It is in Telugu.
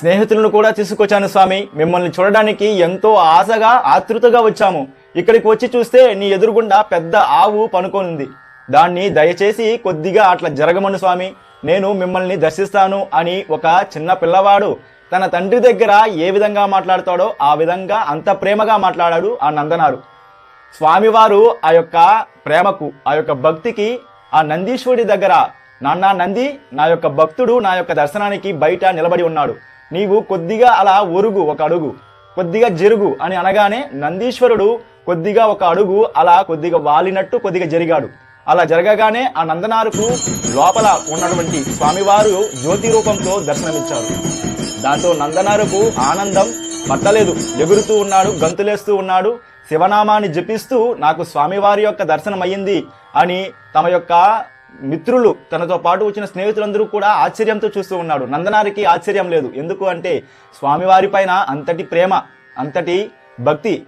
స్నేహితులను కూడా తీసుకొచ్చాను స్వామి. మిమ్మల్ని చూడడానికి ఎంతో ఆశగా ఆతృతగా వచ్చాము. ఇక్కడికి వచ్చి చూస్తే నీ ఎదురుగుండా పెద్ద ఆవు పనుకోనుంది. దాన్ని దయచేసి కొద్దిగా అట్లా జరగమను స్వామి. నేను మిమ్మల్ని దర్శిస్తాను అని ఒక చిన్న పిల్లవాడు తన తండ్రి దగ్గర ఏ విధంగా మాట్లాడతాడో ఆ విధంగా అంత ప్రేమగా మాట్లాడాడు ఆ నందనారు. స్వామివారు ఆ యొక్క ప్రేమకు ఆ యొక్క భక్తికి ఆ నందీశ్వరుడి దగ్గర నాన్న నంది నా యొక్క భక్తుడు నా యొక్క దర్శనానికి బయట నిలబడి ఉన్నాడు. నీవు కొద్దిగా అలా ఒరుగు ఒక అడుగు కొద్దిగా జరుగు అని అనగానే నందీశ్వరుడు కొద్దిగా ఒక అడుగు అలా కొద్దిగా వాలినట్టు కొద్దిగా జరిగాడు. అలా జరగగానే ఆ నందనారుకు లోపల ఉన్నటువంటి స్వామివారు జ్యోతి రూపంతో దర్శనమిచ్చారు. దాంతో నందనారుకు ఆనందం పట్టలేదు. ఎగురుతూ ఉన్నాడు గంతులేస్తూ ఉన్నాడు. శివనామాన్ని జపిస్తూ నాకు స్వామివారి యొక్క దర్శనం అయ్యింది అని తమ యొక్క మిత్రులు తనతో పాటు వచ్చిన స్నేహితులందరూ కూడా ఆశ్చర్యంతో చూస్తూ ఉన్నాడు. నందనారికి ఆశ్చర్యం లేదు. ఎందుకు అంటే స్వామివారి పైన అంతటి ప్రేమ అంతటి భక్తి